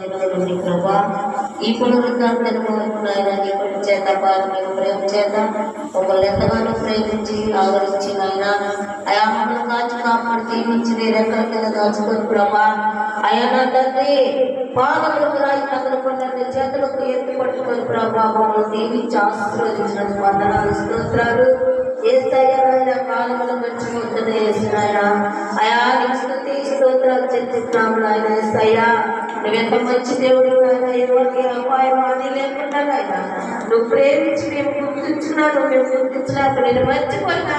దేవుని ప్రభా ఈ పునరుద్ధాంతము నాయన నీ చేత పాలు ప్రేమ చేత ఒకళ్ళు ఎంతగానో ప్రేమించి ఆదరించి నాయన అయా మమ్మల్ని కాచి కాపాడు దీవించి రెక్కల కింద దాచుకొని ప్రభా. అయా నా తండ్రి పాదములకు రాయి తగలకుండా నీ చేతులకు ఎత్తి పట్టుకొని ప్రభా మమ్మల్ని దీవించి ఆశీర్వదించిన వందనాలు స్తోత్రాలు. ఏసయ్యా కాలంలో గడిచిపోతున్న ఆయన. అయా స్తోత్రాలు చెల్లిస్తున్నాము ఆయన ఏస్తాయా నువ్వెంత మంచి దేవుడు నాయన ఎవరికి అపాయం అని లేకుండా నాయన నువ్వు ప్రేమించి మేము గుర్తించున్నాను మేము గుర్తించినాక నేను మర్చిపోయినా.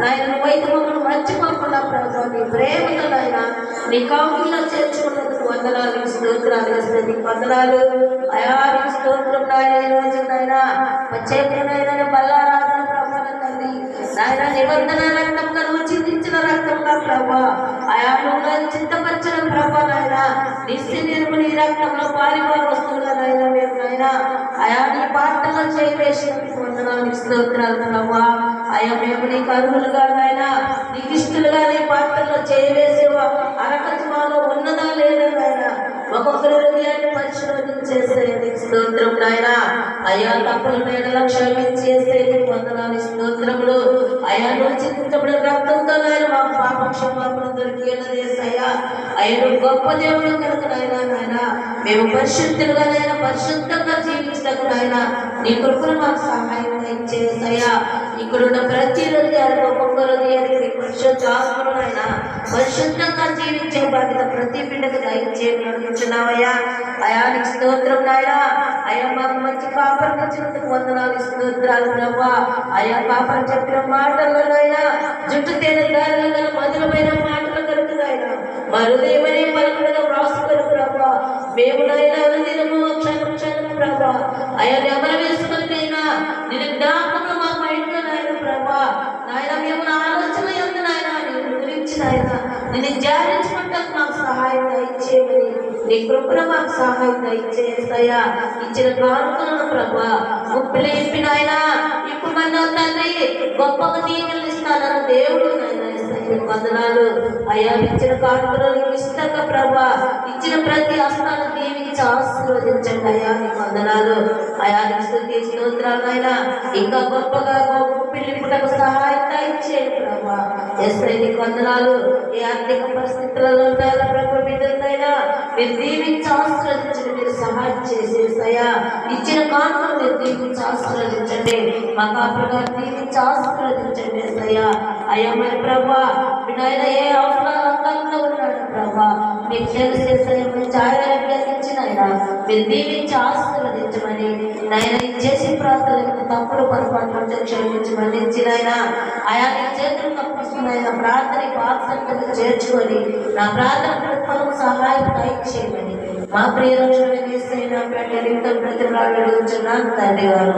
నాయన నువ్వైతే మమ్మల్ని మర్చిపోకుండా ప్రభుత్వం నీ ప్రేమతో నాయన నీ కౌకుల్లో చేర్చుకున్నందుకు వందనాలు స్తోత్రాలు వేసిన నీకు వందనాలు అయా స్తోత్రం నాయన ఈ రోజు నాయన. వచ్చేటైనా బల్లారాధన ప్రభావం తండ్రి. నాయన నిబంధన రక్తంగా నువ్వు చింతించిన రక్తంగా ప్రభా. ఆయా నిశ్చి నిర్మని రక్తంలో పాలిపా వస్తువుగా నాయన మేము నాయన. ఆయా నీ పాత్రలో చేయవేసినందుకు వందనాలు స్తోత్రాలు ప్రభా. ఆయా మేము నీకు అర్హులుగా నాయన. నీకు ఇష్టలుగా నీ పాత్రలో చేయవేసేవా. అరకతి మాలో ఉన్నదా లేదా నాయన. ఒక్కొక్కరి హృదయాన్ని పరిశోధించేసే నీకు స్తోత్రం నాయనా. అయ్యా తప్పుల మేడల క్షమించేసే చేస్తే వందనాలు స్తోత్రములు. అయా నువ్వు చింతించబడిన రక్తంతో నాయన మా పాప క్షమాపణ దొరికేనదేసయ్యా అయ్యా నువ్వు గొప్ప దేవుడు కనుక నాయన నాయన. మేము పరిశుద్ధులుగా నాయన పరిశుద్ధంగా జీవించటకు నాయన. నీ కృపను మాకు సహాయం దయచేసయ్యా ఇక్కడున్న ప్రతి హృదయానికి ఒక్కొక్క హృదయానికి పరిశుద్ధ ఆత్మను నాయన. పరిశుద్ధంగా జీవించే బాధ్యత ప్రతి బిడ్డకు దయచేయమని అడుగుతున్నావయ్యా. అయానికి స్తోత్రం నాయనా. అయ్యా మాకు మంచి పాపం వచ్చినందుకు వందనాలు స్తోత్రాలు ప్రభా. అయ్యా పాపం చెప్పిన మాటల్లో జుట్టు తేన దారిలో మధురమైన మాటలు కలుగు నాయనా. మా హృదయమనే పలుకుడుగా వ్రాసుకొని ప్రభా. మేము నాయన అనుదినము క్షణం క్షణం ప్రభా. అయ్యా నెమర వేసుకొని నైనా నేను జ్ఞాపకం మా మైండ్లో నాయన ప్రభా నాయన మేము నా ఆలోచన ఉంది నాయన నీ గురించి నాయన మాకు సహాయం దయచేయమని నీ కృపణ మాకు సహాయం దయచేస్తాయా ఇచ్చిన కానుకలను ప్రభా. ముప్పులు ఇప్పి ఇప్పుడు మన తండ్రి గొప్పగా దీవులు ఇస్తానన్న దేవుడు వందనాలు. అయ్యా ఇచ్చిన కానుకలను ఇష్టక ప్రభా. ఇచ్చిన ప్రతి హస్తాన్ని దీవించి ఆశీర్వదించండి అయ్యా నీ వందనాలు. అయా స్తోత్రాలు నాయన. ఇంకా గొప్పగా గొప్ప పిల్లిపుటకు సహాయం దయచేయండి ప్రభా వందనాలు. ఈ ఆర్థిక పరిస్థితులలో ఉండాలి ప్రభు బిడ్డలైనా మీరు దీవించి ఆశీర్వదించండి. మీరు సహాయం చేసేసయ్యా ఇచ్చిన కానుకలు మీరు దీవించి ఆశీర్వదించండి. మా కాపులు గారు దీవించి ఆశీర్వదించండి ఎస్ఐయా అయ్యా మరి ప్రభా నాయన ఏ అవసరాలు ఉన్నాడు ప్రభా మీకు తెలిసేసరి నుంచి ఆరోగ్యాన్నిచ్చిన ఆయన. మీరు దీవించి ఆస్తులు నాయన ఇది చేసి ప్రార్థనలకు తప్పులు పొరపాట్లు క్షమించి మన్నించి ఆయన ఆయా నీ చేతులు తప్పిస్తున్నాయన ప్రార్థన పాత్రను చేర్చుకొని నా ప్రార్థన ప్రతిఫలం సహాయం దయచేయమని. మా ప్రియ రక్షణ వేసైన పెట్ట ప్రతి అడుగుతున్నాను తండ్రి గారు.